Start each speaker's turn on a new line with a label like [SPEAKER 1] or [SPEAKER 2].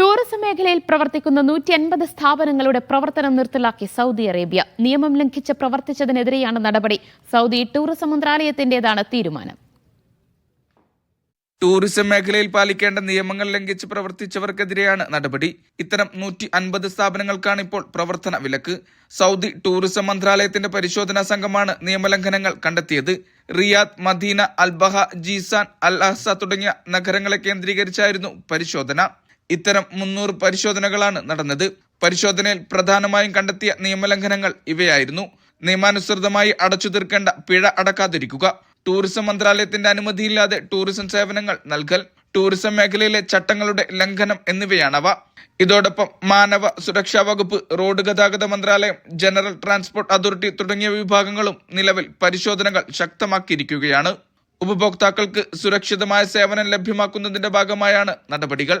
[SPEAKER 1] Tourism മേഖലയിൽ പ്രവർത്തിക്കുന്ന നൂറ്റി അൻപത് സ്ഥാപനങ്ങളുടെ പ്രവർത്തനം നിർത്തലാക്കി സൗദി അറേബ്യ. നിയമം ലംഘിച്ച് പ്രവർത്തിച്ചതിനെതിരെയാണ് നടപടി. സൗദി ടൂറിസം മന്ത്രാലയത്തിന്റേതാണ് തീരുമാനം.
[SPEAKER 2] ടൂറിസം മേഖലയിൽ പാലിക്കേണ്ട നിയമങ്ങൾ ലംഘിച്ച് പ്രവർത്തിച്ചവർക്കെതിരെയാണ് നടപടി. ഇത്തരം നൂറ്റി അൻപത് സ്ഥാപനങ്ങൾക്കാണ് ഇപ്പോൾ പ്രവർത്തന വിലക്ക്. സൗദി ടൂറിസം മന്ത്രാലയത്തിന്റെ പരിശോധനാ സംഘമാണ് നിയമലംഘനങ്ങൾ കണ്ടെത്തിയത്. Riyadh Medina Al Baha Jizan Al Ahsa തുടങ്ങിയ നഗരങ്ങളെ കേന്ദ്രീകരിച്ചായിരുന്നു പരിശോധന. ഇത്തരം മുന്നൂറ് പരിശോധനകളാണ് നടന്നത്. പരിശോധനയിൽ പ്രധാനമായും കണ്ടെത്തിയ നിയമലംഘനങ്ങൾ ഇവയായിരുന്നു. നിയമാനുസൃതമായി അടച്ചു തീർക്കേണ്ട പിഴ അടക്കാതിരിക്കുക ടൂറിസം മന്ത്രാലയത്തിന്റെ അനുമതിയില്ലാതെ ടൂറിസം സേവനങ്ങൾ നൽകൽ ടൂറിസം മേഖലയിലെ ചട്ടങ്ങളുടെ ലംഘനം എന്നിവയാണവ. ഇതോടൊപ്പം മാനവ സുരക്ഷാ വകുപ്പ് റോഡ് ഗതാഗത മന്ത്രാലയം ജനറൽ ട്രാൻസ്പോർട്ട് അതോറിറ്റി തുടങ്ങിയ വിഭാഗങ്ങളും നിലവിൽ പരിശോധനകൾ ശക്തമാക്കിയിരിക്കുകയാണ്. ഉപഭോക്താക്കൾക്ക് സുരക്ഷിതമായ സേവനം ലഭ്യമാക്കുന്നതിന്റെ ഭാഗമായാണ് നടപടികൾ.